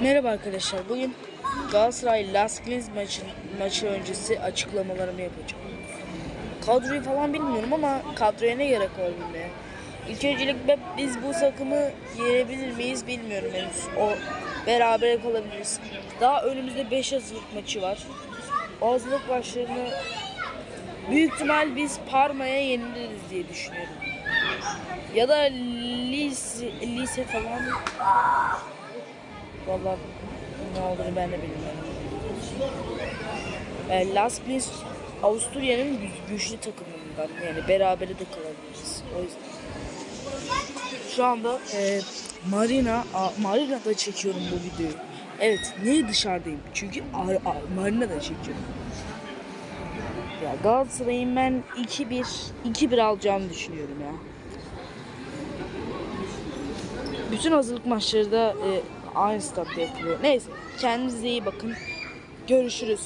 Merhaba arkadaşlar. Bugün Galatasaray Las Clins maçı, maçı öncesi açıklamalarımı yapacağım. Kadroyu falan bilmiyorum ama kadroya ne gerek var bilmeye. İlk öncelik ben- biz bu takımı yenebilir miyiz bilmiyorum henüz. O beraber kalabiliriz. Daha önümüzde 5 hazırlık maçı var. O hazırlık maçlarını büyük ihtimal biz Parma'ya yeniliriz diye düşünüyorum. Ya da lise, lise falan Vallahi ne olduğunu ben de bilmiyorum. E, Las Clins Avusturya'nın gü- güçlü takımından yani berabere de kalabiliriz. O yüzden. Şu anda e, Marina a, Marina'da çekiyorum bu videoyu. Evet, niye dışarıdayım? Çünkü a, a, Marina'da çekiyorum. Ya Galatasaray'ın ben 2-1 2-1 alacağını düşünüyorum ya. Bütün hazırlık maçları da e, aynı statta yapılıyor. Neyse kendinize iyi bakın. Görüşürüz.